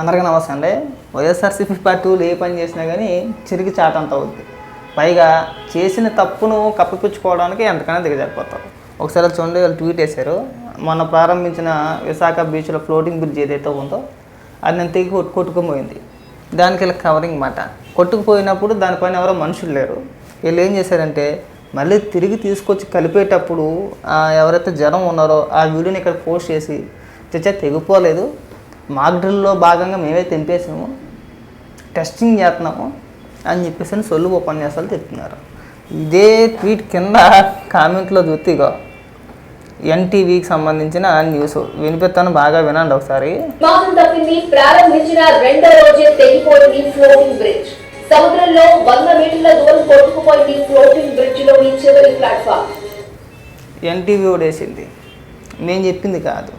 అందరికీ నమస్తే అండి. వైఎస్ఆర్సీపీ పార్టీ ఏ పని చేసినా కానీ చిరిగి చాటంత అవుద్ది. పైగా చేసిన తప్పును కప్పిపుచ్చుకోవడానికి ఎంతకైనా దిగజారిపోతారు. ఒకసారి చూడండి వాళ్ళు ట్వీట్ వేశారు. మొన్న ప్రారంభించిన విశాఖ బీచ్లో ఫ్లోటింగ్ బ్రిడ్జ్ ఏదైతే ఉందో అది నేను తెగి కొట్టు కొట్టుకుపోయింది. దానికి ఇలా కవరింగ్ మాట. కొట్టుకుపోయినప్పుడు దానిపైన ఎవరో మనుషులు లేరు. వీళ్ళు ఏం చేశారంటే మళ్ళీ తిరిగి తీసుకొచ్చి కలిపేటప్పుడు ఎవరైతే జనం ఉన్నారో ఆ వీడియోని ఇక్కడ పోస్ట్ చేసి చచ్చా తెగిపోలేదు. మాక్ డ్రిల్లో భాగంగా మేమే తెంపేసాము టెస్టింగ్ చేస్తున్నాము అని చెప్పేసి అని సొల్లు ఉపన్యాసాలు చెప్తున్నారు ఇదే ట్వీట్ కింద కామెంట్లో చూతిగో ఎన్టీవీకి సంబంధించిన న్యూస్ వినిపిస్తాను బాగా వినండి ఒకసారి. తప్పింది ప్రారంభించిన రెండో రోజే తెగిపోయింది ఫ్లోటింగ్ బ్రిడ్జ్ సముద్రంలో వంద మీటర్ల దూరం కొట్టుకుపోయింది ఫ్లోటింగ్ చివరి ప్లాట్ఫామ్ ఎన్టీవీ ఓడేసింది. మేము చెప్పింది కాదు.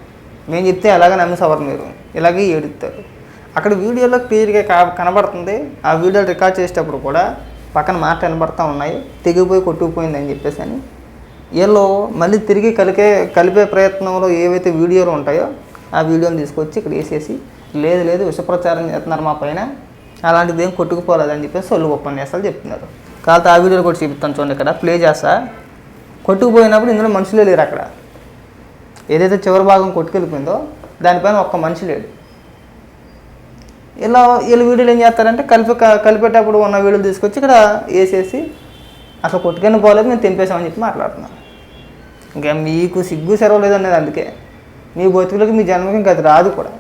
మేము చెప్తే ఎలాగ నమ్మేసేవారు మీరు? ఇలాగే ఏడుస్తారు అక్కడ వీడియోలో క్లియర్గా కా కనబడుతుంది. ఆ వీడియో రికార్డ్ చేసేటప్పుడు కూడా పక్కన మాట కనబడతా ఉన్నాయి. తెగిపోయి కొట్టుకుపోయింది అని చెప్పేసి అని. వీళ్ళు మళ్ళీ తిరిగి కలిపే కలిపే ప్రయత్నంలో ఏవైతే వీడియోలు ఉంటాయో ఆ వీడియోని తీసుకొచ్చి ఇక్కడ వేసేసి లేదు లేదు విషప్రచారం చేస్తున్నారు మా పైన. అలాంటిది ఏం కొట్టుకుపోలేదని చెప్పేసి సొల్లు ఉపన్యాసాలు చెప్తున్నారు. కాకపోతే ఆ వీడియోలు కూడా చూపిస్తాను చూడండి ఇక్కడ. ప్లే చేస్తా. కొట్టుకుపోయినప్పుడు ఇందులో మనుషులే లేరు అక్కడ. ఏదైతే చివరి భాగం కొట్టుకెళ్ళిపోయిందో దానిపైన ఒక్క మనిషి లేడు. ఇలా వీళ్ళు వీడియోలు ఏం చేస్తారంటే కలిపి కలిపేటప్పుడు ఉన్న వీడియోలు తీసుకొచ్చి ఇక్కడ వేసేసి అసలు కొట్టుకొని పోలేదు మేము తెంపేసామని చెప్పి మాట్లాడుతున్నాను ఇంకా మీకు సిగ్గు సెరవలేదు అనేది అందుకే. మీ బతుకులకి మీ జన్మకి ఇంకా అది రాదు కూడా.